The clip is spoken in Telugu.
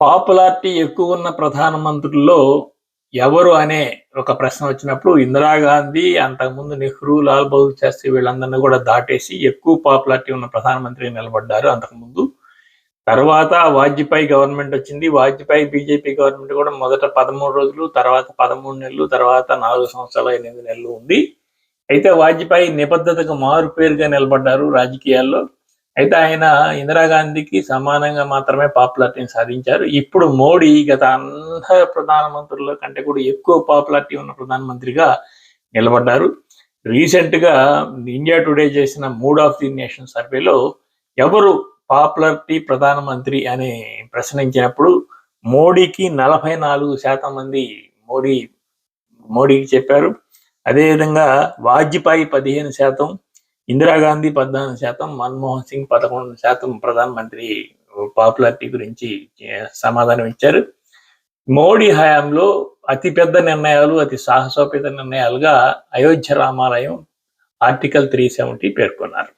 పాపులారిటీ ఎక్కువ ఉన్న ప్రధానమంత్రుల్లో ఎవరు అనే ఒక ప్రశ్న వచ్చినప్పుడు ఇందిరాగాంధీ అంతకుముందు నెహ్రూ లాల్ బహదూర్ శాస్త్రి వీళ్ళందరినీ కూడా దాటేసి ఎక్కువ పాపులారిటీ ఉన్న ప్రధానమంత్రి నిలబడ్డారు అంతకుముందు. తర్వాత వాజ్పేయి గవర్నమెంట్ వచ్చింది. వాజ్పేయి బీజేపీ గవర్నమెంట్ కూడా మొదట పదమూడు రోజులు తర్వాత పదమూడు నెలలు తర్వాత నాలుగు సంవత్సరాలు ఎనిమిది నెలలు ఉంది. అయితే వాజ్పేయి నిబద్ధతకు మారు పేరుగా నిలబడ్డారు రాజకీయాల్లో. అయితే ఆయన ఇందిరాగాంధీకి సమానంగా మాత్రమే పాపులారిటీని సాధించారు. ఇప్పుడు మోడీ గత అందరు ప్రధానమంత్రుల కంటే కూడా ఎక్కువ పాపులారిటీ ఉన్న ప్రధానమంత్రిగా నిలబడ్డారు. రీసెంట్గా ఇండియా టుడే చేసిన మూడ్ ఆఫ్ ది నేషన్ సర్వేలో ఎవరు పాపులారిటీ ప్రధానమంత్రి అని ప్రశ్నించినప్పుడు మోడీకి నలభై నాలుగు శాతం మంది మోడీ మోడీకి చెప్పారు. అదేవిధంగా వాజ్పేయి పదిహేను శాతం ఇందిరాగాంధీ పద్నాలుగు శాతం మన్మోహన్ సింగ్ పదకొండు శాతం ప్రధానమంత్రి పాపులారిటీ గురించి సమాధానం ఇచ్చారు. మోడీ హయాంలో అతి పెద్ద నిర్ణయాలు అతి సాహసోపేత నిర్ణయాలుగా అయోధ్య రామాలయం ఆర్టికల్ త్రీ సెవెంటీ పేర్కొన్నారు.